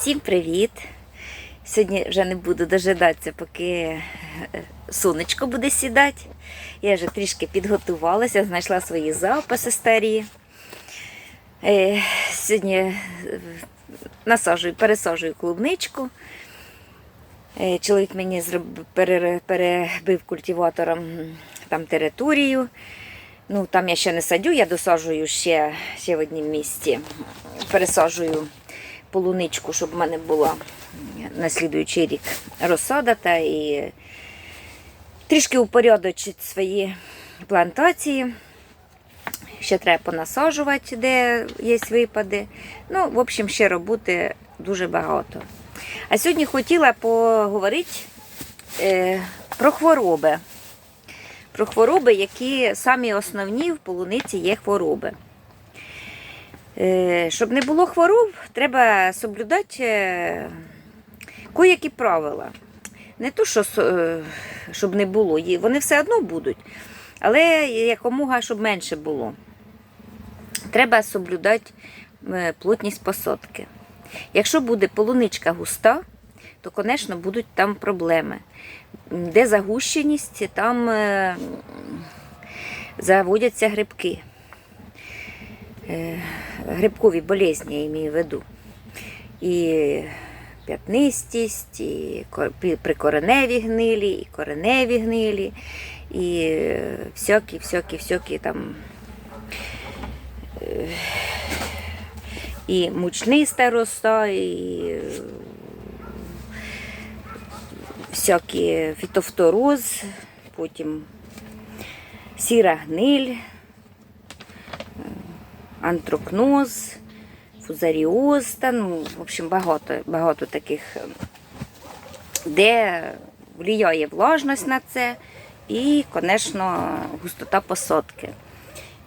Всім привіт! Сьогодні вже не буду дожидатися, поки е, сонечко буде сідати. Я вже трішки підготувалася, знайшла свої записи старі. Е, Сьогодні е, насаджую, пересаджую клубничку. Чоловік мені перебив культиватором там територію. Ну, там я ще не садю, я досаджую ще, ще в однім місці. Пересаджую полуничку, щоб в мене була на слідуючий рік розсада та і трішки упорядочити свої плантації. Ще треба понасаджувати, де є випади. Ну, в общем, ще роботи дуже багато. А сьогодні хотіла поговорити е, про хвороби. Про хвороби, які самі основні в полуниці є хвороби. Е, Щоб не було хвороб, треба соблюдати е, кое-які правила. Не то, що е, щоб не було, вони все одно будуть, але якомога, щоб менше було. Треба соблюдати плотність посадки. Якщо буде полуничка густа, то, звісно, будуть там проблеми. Де загущеність, там заводяться грибки. Е, Грибкові болезні, я маю в виду. І п'ятнистість, і прикореневі гнилі, і кореневі гнилі, і всякі, всякі, всякі там. е, І мучниста роса, і всякі фітофтороз, потім сіра гниль, антрокноз, фузаріоз, та, ну, в общем, багато, багато таких, е, де впливає влажність на це і, звісно, густота посадки.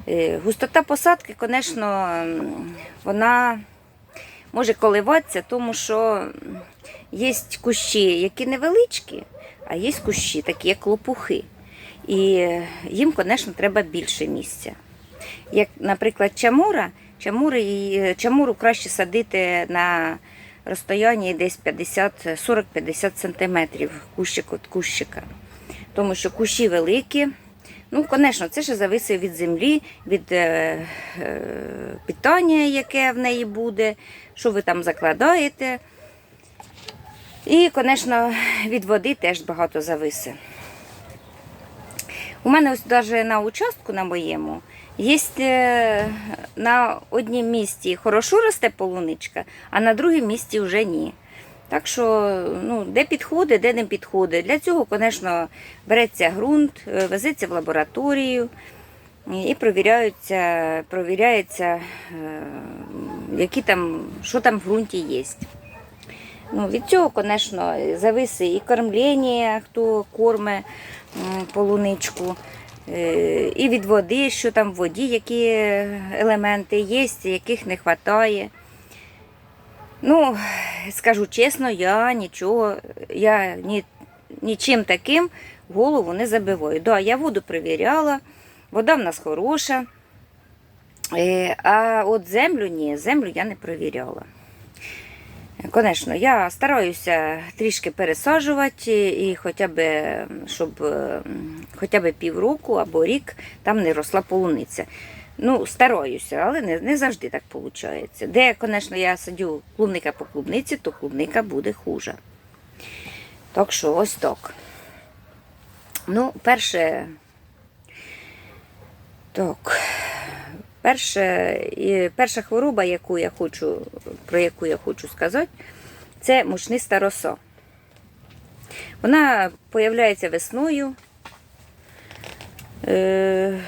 Е, Густота посадки, звісно, вона може коливатися, тому що є кущі, які невеличкі, а є кущі, такі як лопухи. І їм, звісно, треба більше місця. Як, наприклад, чамура, чамури, її- чамуру краще садити на розстоянні десь 50 40-50 см кущик від кущика. Тому що кущі великі. Ну, звісно, це ще зависить від землі, від е, е, питання, яке в неї буде, що ви там закладаєте. І, звісно, від води теж багато зависить. У мене ось навіть на участку на моєму є е, на однім місці хорошо росте полуничка, а на другому місці вже ні. Так що, ну, де підходить, де не підходить. Для цього, звісно, береться ґрунт, е, везеться в лабораторію і провіряються, провіряється, е, які там, що там в ґрунті є. Ну, від цього, звісно, зависить і кормлення, хто корме полуничку, е, і від води, що там в воді, які елементи є, яких не вистачає. Ну, скажу чесно, я нічого, я ні, нічим таким голову не забиваю. Да, я воду перевіряла, вода в нас хороша. Е, А от землю ні, землю я не перевіряла. Звісно, я стараюся трішки пересаджувати і хоча б, щоб хоча б півроку або рік там не росла полуниця. Ну, стараюся, але не, не завжди так виходить. Де, звісно, я садю клубника по клубниці, то клубника буде хуже. Так що ось так. Ну, перше. Так. Перше, перша хвороба, яку я хочу, про яку я хочу сказати, це мучниста роса. Вона появляється весною. Е,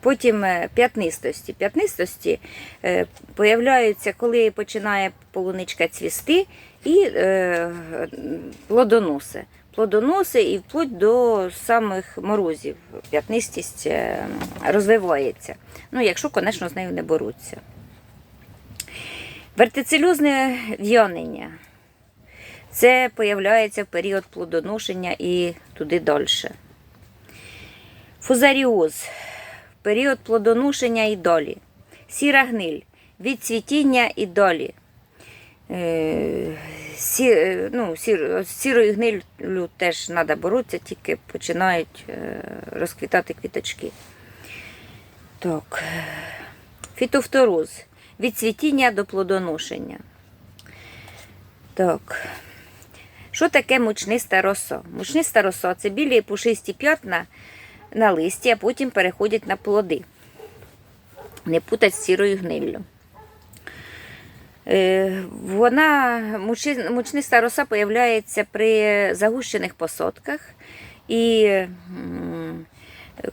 Потім е, п'ятнистості. П'ятнистості е, появляються, коли починає полуничка цвісти, і плодоноси. Плодоноси і вплоть до самих морозів. П'ятнистість е, розвивається. Ну, якщо, звісно, з нею не боруться. Вертицельозне в'янення. Це появляється в період плодоношення і туди далі. Фузаріоз період плодоношення і далі. Сіра гниль від цвітіння і далі. Е, Сі, е, ну, сір, з сірою гнилю теж треба боротися, тільки починають е, розквітати квіточки. Так. Фітофтороз. Від цвітіння до плодоношення. Так. Що таке мучниста роса? Мучниста роса це білі пушисті п'ятна на листі, а потім переходять на плоди. Не путать з сірою гниллю. Е, Вона мучниста роса появляється при загущених посадках. І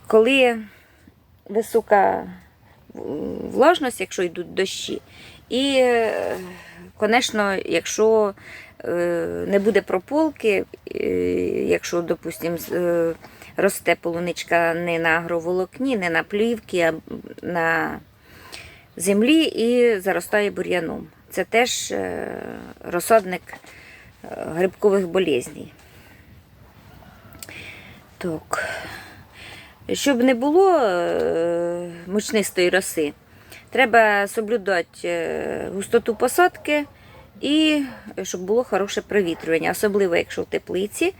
коли висока влажність, якщо йдуть дощі, і, звісно, якщо е, не буде прополки, е, якщо, допустимо, росте полуничка не на агроволокні, не на плівці, а на землі і заростає бур'яном. Це теж е, розсадник е, грибкових болезней. Так. Щоб не було е, мучнистої роси, треба соблюдати густоту посадки і щоб було хороше провітрювання. Особливо, якщо в теплиці,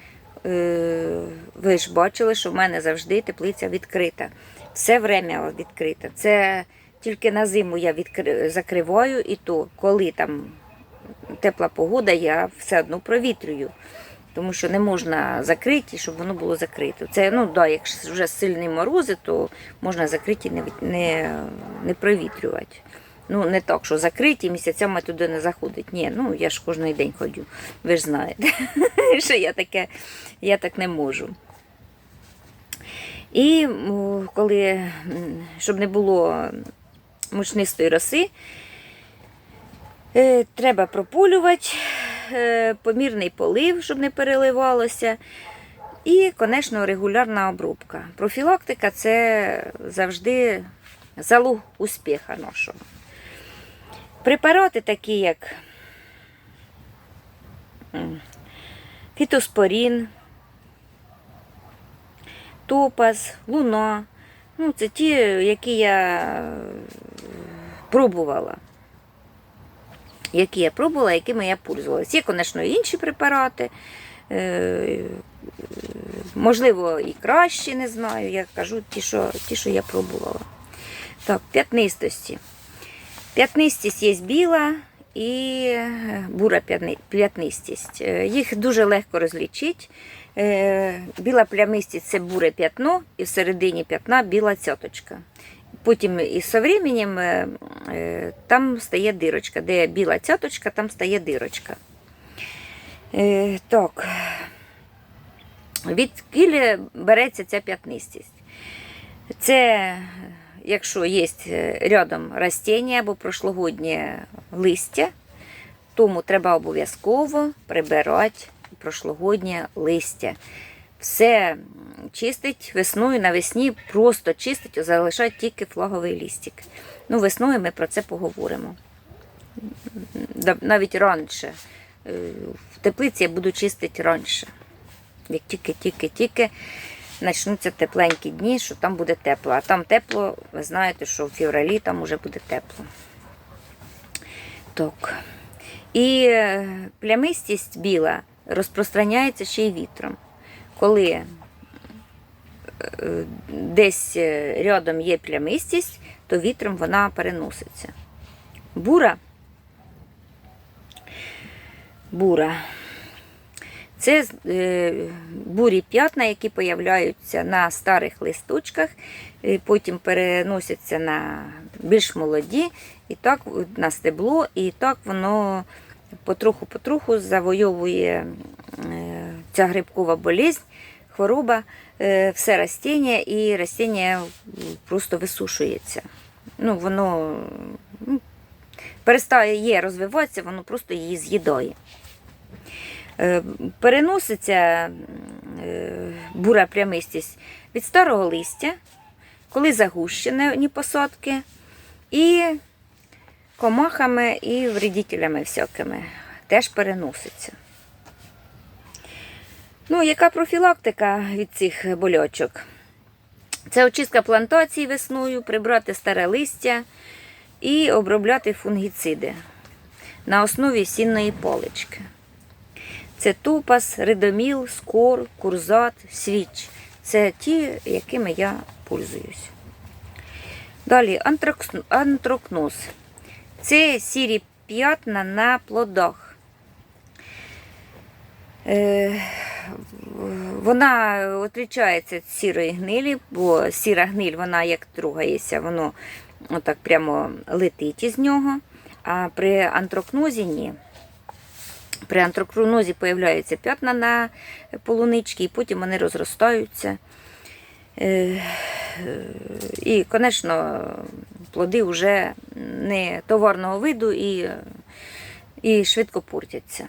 ви ж бачили, що в мене завжди теплиця відкрита. Все время відкрита. Це тільки на зиму я відкри... закриваю, і то, коли там тепла погода, я все одно провітрюю. Тому що не можна закрити, щоб воно було закрито. Це, ну да, якщо вже сильні морози, то можна закриті не, не, не провітрювати. Ну, не так, що закриті місяцями туди не заходить. Ні, ну я ж кожен день ходю. Ви ж знаєте, що я таке, я так не можу. І коли, щоб не було мучнистої роси, е, треба прополювати, е, помірний полив, щоб не переливалося. І, звісно, регулярна обробка. Профілактика це завжди залог успіха нашого. Препарати такі, як фітоспорін, топаз, луна. Ну, це ті, які я е, пробувала. Які я пробувала, якими я пользувалася. Є, звісно, інші препарати. Е, Можливо, і кращі, не знаю. Я кажу ті, що, ті, що я пробувала. Так, п'ятнистості. П'ятнистість є біла і бура п'ятнистість. Е, Їх дуже легко розлічити. Е, Біла плямистість це буре п'ятно, і всередині п'ятна біла цяточка. Потім із со временем е, е, там стає дирочка. Де біла цяточка, там стає дирочка. Так. Від кілі береться ця п'ятнистість. Це якщо є рядом растіння або прошлогоднє листя, тому треба обов'язково прибирати прошлогоднє листя. Все чистить весною навесні, просто чистить, залишать тільки флаговий лістик. Ну, весною ми про це поговоримо. Навіть раніше. Е, В теплиці я буду чистити раніше. Як тільки-тільки-тільки почнуться тепленькі дні, що там буде тепло. А там тепло, ви знаєте, що в февралі там уже буде тепло. Так. І е, плямистість біла розпространяється ще й вітром. Коли е, десь е, рядом є плямистість, то вітром вона переноситься. Бура. Бура. Це е, бурі п'ятна, які появляються на старих листочках, потім переносяться на більш молоді, і так на стебло, і так воно потроху-потроху завойовує е, ця грибкова болезнь, хвороба, е, все растіння, і растіння просто висушується. Ну, воно ну, перестає розвиватися, воно просто її з'їдає. Е, Переноситься бура плямистість від старого листя, коли загущені посадки, і комахами і вредителями всякими теж переноситься. Ну, яка профілактика від цих болячок? Це очистка плантацій весною, прибрати старе листя і обробляти фунгіциди. на основі сінної палички. Це топас, ридоміл, скор, курзат, свіч. Це ті, якими я пользуюсь. Далі антрокноз. Це сірі п'ятна на плодах. Е, вона відрізняється від сірої гнилі, бо сіра гниль, вона як трогається, воно отак прямо летить із нього. А при антрокнозі ні. При антрокнозі появляються п'ятна на полунички, і потім вони розростаються. І, звісно, плоди вже не товарного виду і, і швидко портяться.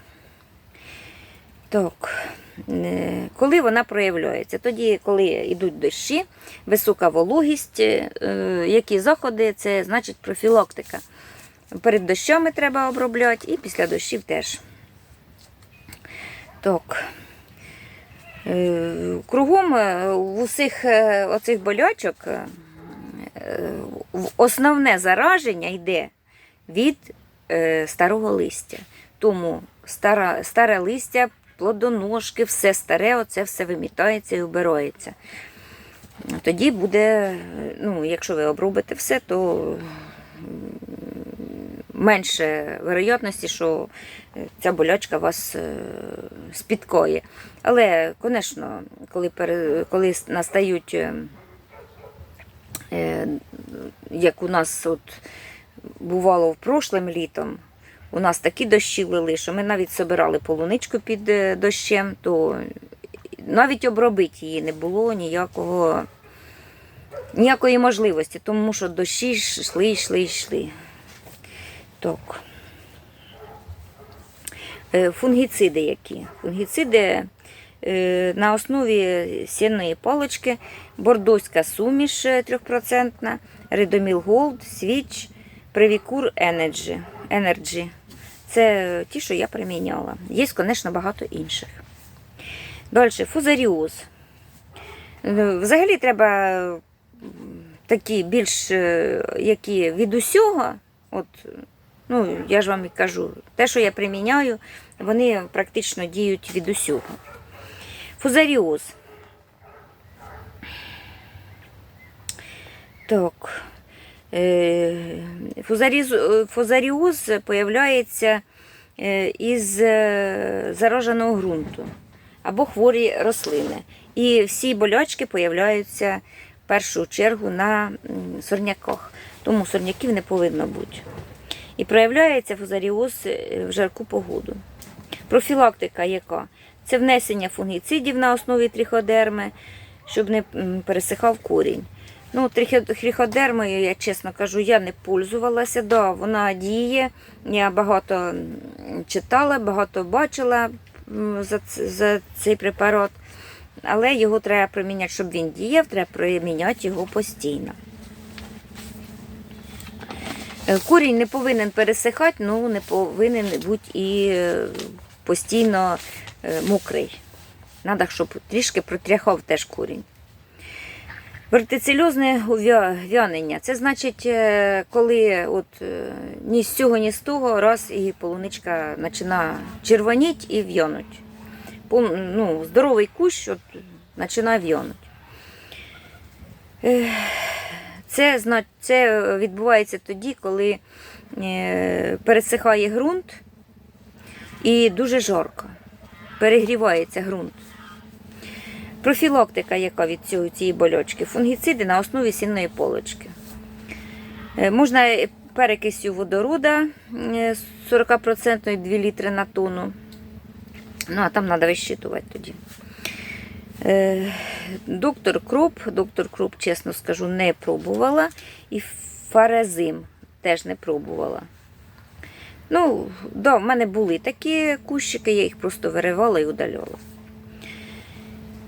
Так, е, коли вона проявляється? Тоді, коли йдуть дощі, висока вологість, е, які заходи, це значить профілактика. Перед дощами треба обробляти і після дощів теж. Так. Е, Кругом е, в усіх е, оцих болячок основне зараження йде від старого листя. Тому стара, старе листя, плодоножки, все старе, оце все вимітається і убирається. Тоді буде, ну, якщо ви обробите все, то менше вероятності, що е, ця болячка вас е, спіткає. Але, звісно, коли, коли настають, е, як у нас от бувало в прошлим літом, у нас такі дощі лили, що ми навіть собирали полуничку під дощем, то навіть обробити її не було ніякого, ніякої можливості, тому що дощі йшли, йшли, йшли. Так. Е, Фунгіциди які? Фунгіциди е, на основі сінної палички, бордоська суміш е, 3%, Редоміл Голд, Свіч, Превікур Energy. Energy. Це ті, що я приміняла. Є, звісно, багато інших. Далі, фузаріоз. Е, Взагалі треба такі більш е, які від усього. От, ну, я ж вам і кажу, те, що я приміняю, вони практично діють від усього. Фузаріоз. Так. Е, е, фузаріоз появляється е, із зараженого ґрунту або хворі рослини. І всі болячки появляються в першу чергу на сорняках. Тому сорняків не повинно бути. І проявляється фузаріоз е, в жарку погоду. Профілактика яка? Це внесення фунгіцидів на основі тріходерми, щоб не пересихав корінь. Ну, тріходермою, я чесно кажу, я не пользувалася. Да, вона діє. Я багато читала, багато бачила за, за цей препарат. Але його треба приміняти, щоб він діяв, треба приміняти його постійно. Е, Корінь не повинен пересихати, ну не повинен бути і е, постійно е, мокрий. Треба, щоб трішки протряхав теж корінь. Вертицельозне вянення. Це значить, коли от ні з цього, ні з того раз і полуничка починає червоніть і в'януть. Ну, здоровий кущ от, починає в'януть. Е, Це, це відбувається тоді, коли е, пересихає ґрунт і дуже жарко. Перегрівається ґрунт. Профілактика, яка від цього цієї болячки? Фунгіциди на основі сінної полочки. Е, Можна перекисю водорода е, 40% 2 літри на тонну. Ну, а там треба вищитувати тоді. Е, Доктор Кроп, доктор Кроп, чесно скажу, не пробувала. І фарезим теж не пробувала. Ну, да, в мене були такі кущики, я їх просто виривала і удаляла.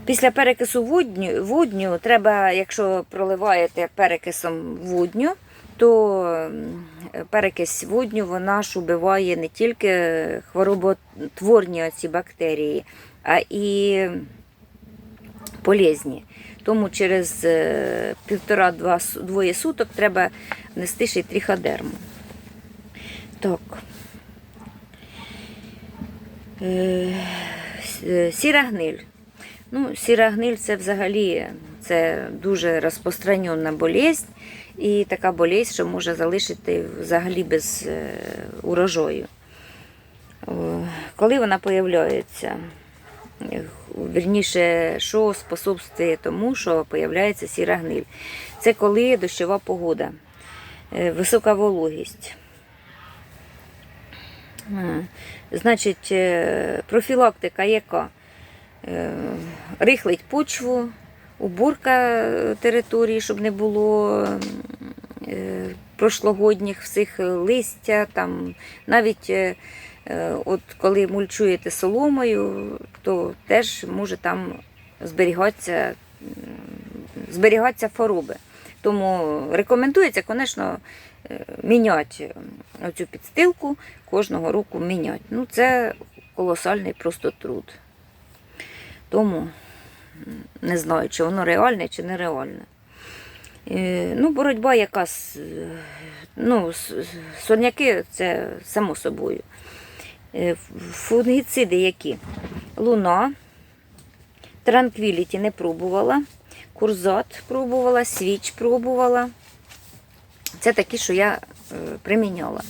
Після перекису водню, водню треба, якщо проливаєте перекисом водню, то перекись водню вона ж убиває не тільки хвороботворні оці бактерії, а і полезні. Тому через е, півтора-два двоє суток треба нести ще й тріходерму. Так. Е, Сіра гниль. Ну, сіра гниль це взагалі це дуже розпространена болезнь і така болезнь, що може залишити взагалі без е, урожаю. Коли вона появляється, е, вірніше, що способствує тому, що появляється сіра гниль. Це коли дощова погода, е, висока вологість. Е, Значить, е, профілактика яка? Рихлить почву, уборка території, щоб не було прошлогодніх всіх листя, там, навіть от коли мульчуєте соломою, то теж може там зберігатися, зберігатися хвороби. Тому рекомендується, звісно, е, міняти оцю підстилку, кожного року міняти. Ну, це колосальний просто труд. Тому не знаю, чи воно реальне, чи нереальне. Е, Ну, боротьба якась, е, ну, сорняки це само собою. Е, Фунгіциди які? Луна, транквіліті не пробувала, курзат пробувала, свіч пробувала. Це такі, що я е, приміняла.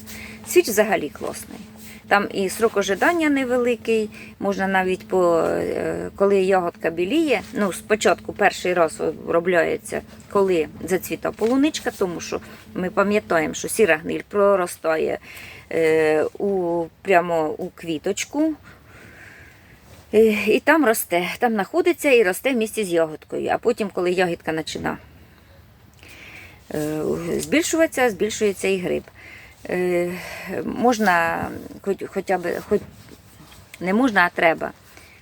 Свіч взагалі класний. Там і срок ожидання невеликий, можна навіть по е, коли ягодка біліє. Ну, спочатку перший раз обробляється, коли зацвіта полуничка, тому що ми пам'ятаємо, що сіра гниль проростає е, у, прямо у квіточку. Е, І там росте, там знаходиться і росте в місті з ягодкою. А потім, коли ягідка починає збільшуватися, збільшується і гриб. Е, Можна, хоч, хоча б, хоч не можна, а треба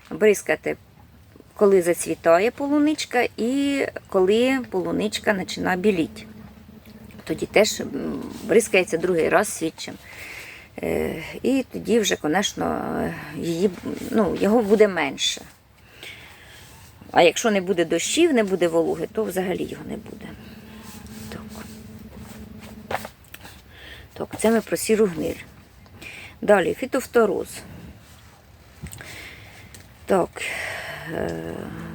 бризкати, коли зацвітає полуничка і коли полуничка починає біліти. Тоді теж бризкається другий раз свідчим. Е, І тоді вже, звісно, її, ну, його буде менше. А якщо не буде дощів, не буде вологи, то взагалі його не буде. Так, це ми про сіру гниль. Далі фітофтороз. Так, е,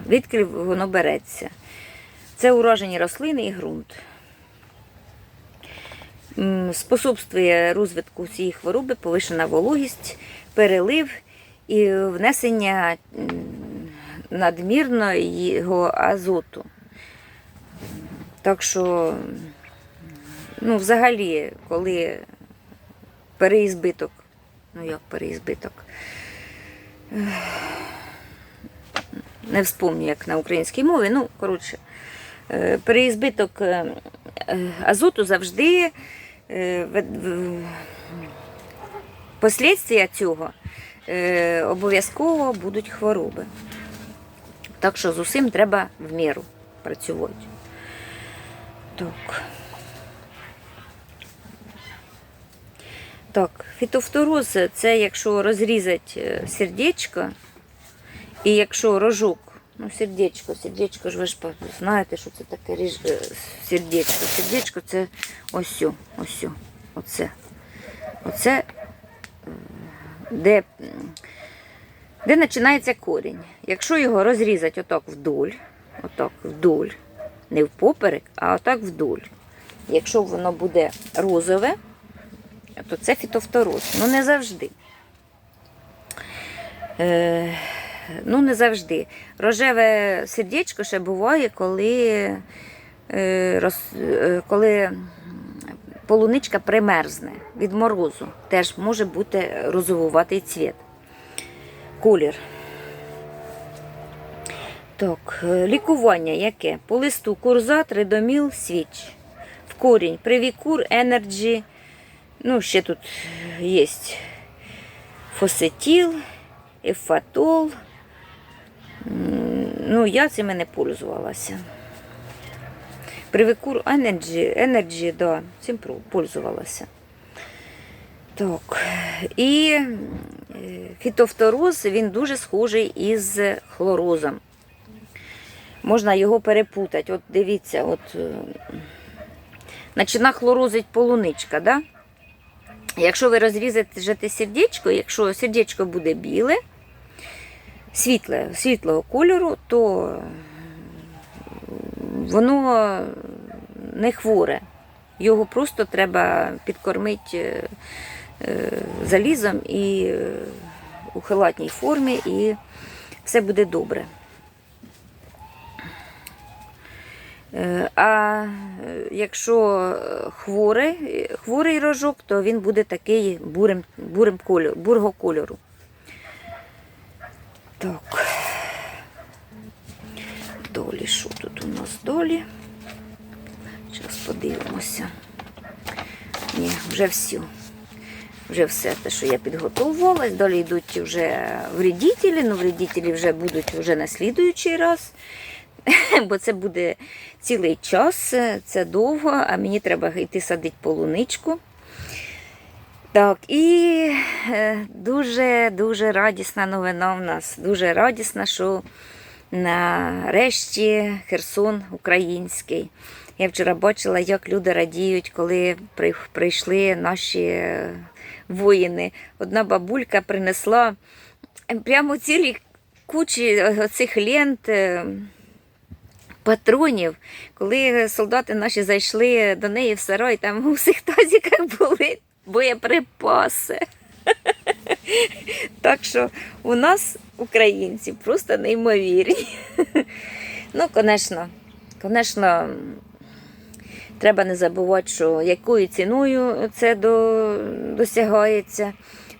відки воно береться. Це уражені рослини і ґрунт. Способствує розвитку цієї хвороби повишена вологість, перелив і внесення надмірного азоту. Так що, ну, взагалі, коли переізбиток, ну як переізбиток, не вспомню, як на українській мові, ну, коротше, е, переізбиток е, е, азоту завжди Послідствія цього обов'язково будуть хвороби. Так що з усім треба в міру працювати. Так. Так, фітофтороз це якщо розрізати е, сердечко, і якщо рожок, ну сердечко, сердечко ж ви ж знаєте, що це таке ріж- е, сердечко. Сердечко це ось, ось, оце. Оце, е, де, де починається корінь. Якщо його розрізати отак вдоль, отак вдоль, не впоперек, а отак вдоль. Якщо воно буде розове, то це фітофтороз. Ну, не завжди. Е, ну, не завжди. Рожеве сердечко ще буває, коли, е, роз, е, коли полуничка примерзне від морозу. Теж може бути розовуватий цвіт. Колір. Так, е, лікування яке? По листу курзат, редоміл, свіч. В корінь привікур, енерджі. Ну, ще тут є фосетіл, ефатол. Ну, я цими не пользувалася. Привикур Energy, Energy, да, цим пользувалася. Так. І е, фітофтороз, він дуже схожий із хлорозом. Можна його перепутати. От дивіться, от е, почина хлорозить полуничка, да? Якщо ви розрізати сердечко, якщо сердечко буде біле, світле, світлого кольору, то воно не хворе. Його просто треба підкормити е, е, залізом і е, у халатній формі, і все буде добре. Е, А е, якщо хворий, хворий рожок, то він буде такий бурим, бурим кольору, бурого кольору. Так. Долі, що тут у нас долі? Зараз подивимося. Ні, вже все. Вже все те, що я підготовувалась. Далі йдуть вже вредителі, ну вредителі вже будуть вже на слідуючий раз. Бо це буде цілий час, це довго, а мені треба йти садити полуничку. Так, і дуже-дуже радісна новина в нас. Дуже радісна, що нарешті Херсон український. Я вчора бачила, як люди радіють, коли прийшли наші е, воїни. Одна бабулька принесла е, прямо цілі кучі оцих лент. Патронів, коли солдати наші зайшли до неї в сарай, там у всіх тазіках були боєприпаси. Так що у нас українці просто неймовірні. Ну, звісно, звісно, треба не забувати, що якою ціною це до, досягається.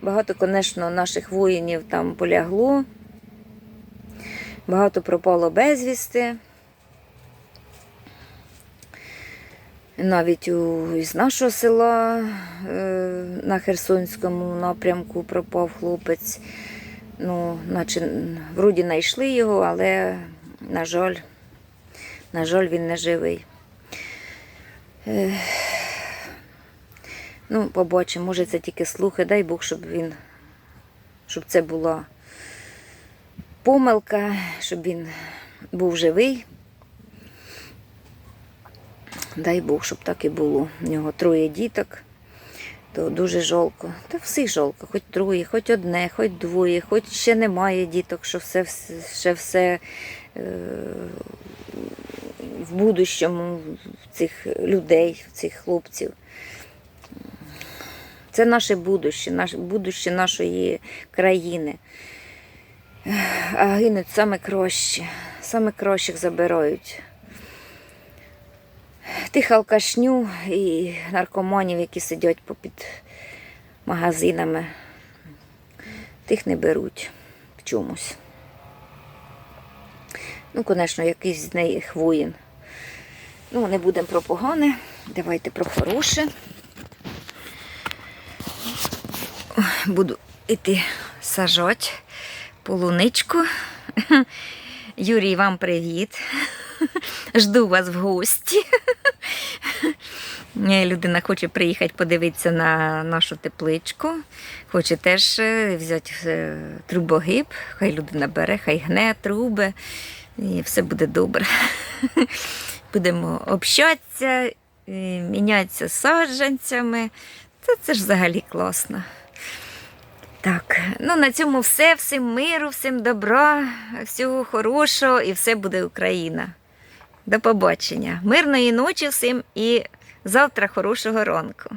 Багато, звісно, наших воїнів там полягло, багато пропало безвісти. Навіть у, із нашого села е, на Херсонському напрямку пропав хлопець. Ну, наче вроді знайшли його, але, на жаль, на жаль, він не живий. Е, ну, побачимо, може це тільки слухи, дай Бог, щоб він, щоб це була помилка, щоб він був живий. Дай Бог, щоб так і було. У нього троє діток, то дуже жалко. Та всіх жалко, хоч троє, хоч одне, хоч двоє, хоч ще немає діток, що все, ще все е, в будущому цих людей, цих хлопців. Це наше будуще, наше будуще нашої країни. А гинуть саме краще, саме кращих забирають тих алкашню і наркоманів, які сидять попід магазинами, тих не беруть в чомусь. Ну, звісно, якийсь з них воїн. Ну, не будемо про погане, давайте про хороше. Буду йти сажати полуничку. Юрій, вам привіт. Жду вас в гості. Людина хоче приїхати подивитися на нашу тепличку. Хоче теж е, взяти е, трубогиб. Хай людина бере, хай гне труби, і все буде добре. Будемо общатися, е, мінятися саджанцями. Це, це ж взагалі класно. Так, ну на цьому все. Всім миру, всім добра, всього хорошого і все буде Україна. До побачення. Мирної ночі всім і завтра хорошого ранку.